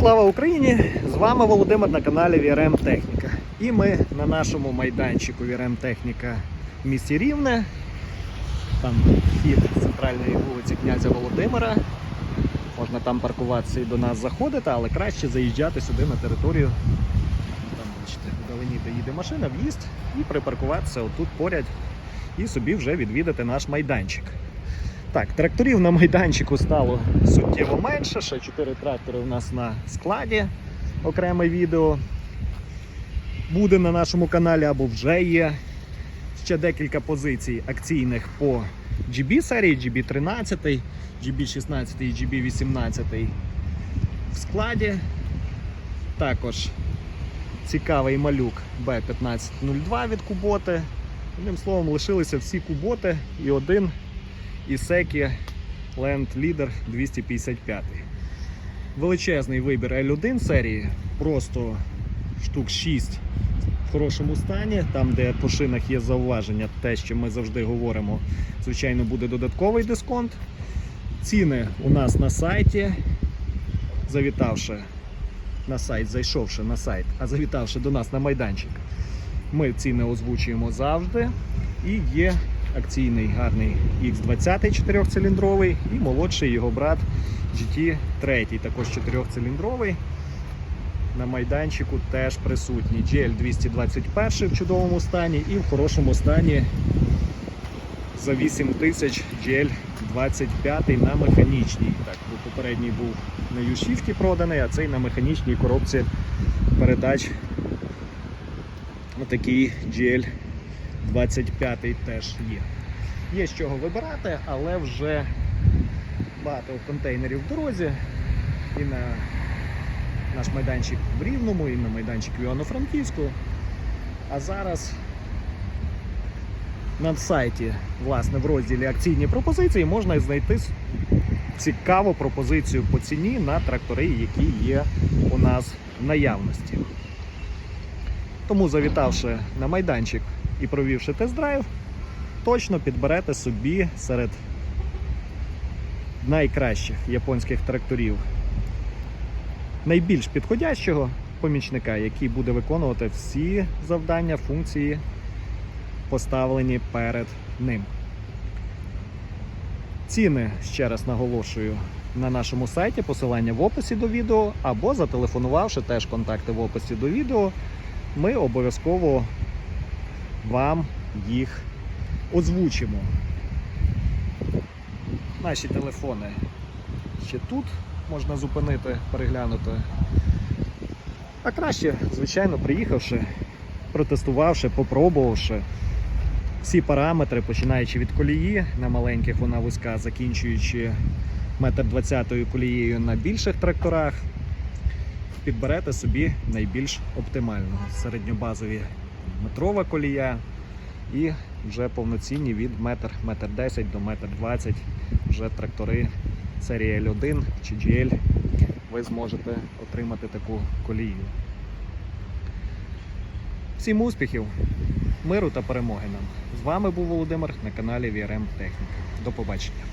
Слава Україні! З вами Володимир на каналі VRM Техніка. І ми на нашому майданчику VRM Техніка в місті Рівне. Там вхід центральної вулиці князя Володимира. Можна там паркуватися і до нас заходити, але краще заїжджати сюди на територію. Там, бачите, вдалині, де їде машина, в'їзд і припаркуватися отут поряд і собі вже відвідати наш майданчик. Так, тракторів на майданчику стало суттєво менше. Ще 4 трактори у нас на складі. Окреме відео буде на нашому каналі або вже є. Ще декілька позицій акційних по GB серії, GB13, GB16 і GB18 в складі. Також цікавий малюк B1502 від Куботи. Одним словом, лишилися всі куботи і один Ісекі Land Leader 255. Величезний вибір L1 серії, просто штук 6 в хорошому стані. Там, де по шинах є зауваження, те, що ми завжди говоримо, звичайно, буде додатковий дисконт. Ціни у нас на сайті. Завітавши на сайт, зайшовши на сайт, а завітавши до нас на майданчик, ми ціни озвучуємо завжди. І є акційний гарний X20 4-циліндровий і молодший його брат GT3, також 4-циліндровий. На майданчику теж присутній GL 221 в чудовому стані і в хорошому стані за 8 тисяч GL 25 на механічній. Так, попередній був на U-Shift проданий, а цей на механічній коробці передач отакий GL 25 теж є. Є з чого вибирати, але вже багато контейнерів в дорозі. І на наш майданчик в Рівному, і на майданчик в Івано-Франківську. А зараз на сайті, власне, в розділі акційні пропозиції можна знайти цікаву пропозицію по ціні на трактори, які є у нас в наявності. Тому завітавши на майданчик і провівши тест-драйв, точно підберете собі серед найкращих японських тракторів найбільш підходящого помічника, який буде виконувати всі завдання, функції, поставлені перед ним. Ціни, ще раз наголошую, на нашому сайті, посилання в описі до відео, або зателефонувавши теж контакти в описі до відео, ми обов'язково вам їх озвучимо. Наші телефони ще тут можна зупинити, переглянути. А краще, звичайно, приїхавши, протестувавши, попробувавши всі параметри, починаючи від колії, на маленьких вона вузька, закінчуючи метр двадцятою колією на більших тракторах, підберете собі найбільш оптимального. Середньобазові метрова колія і вже повноцінні від метр, метр 10 до метр 20 вже трактори серії L1 чи GL ви зможете отримати таку колію. Всім успіхів, миру та перемоги нам! З вами був Володимир на каналі VRM Техніка. До побачення.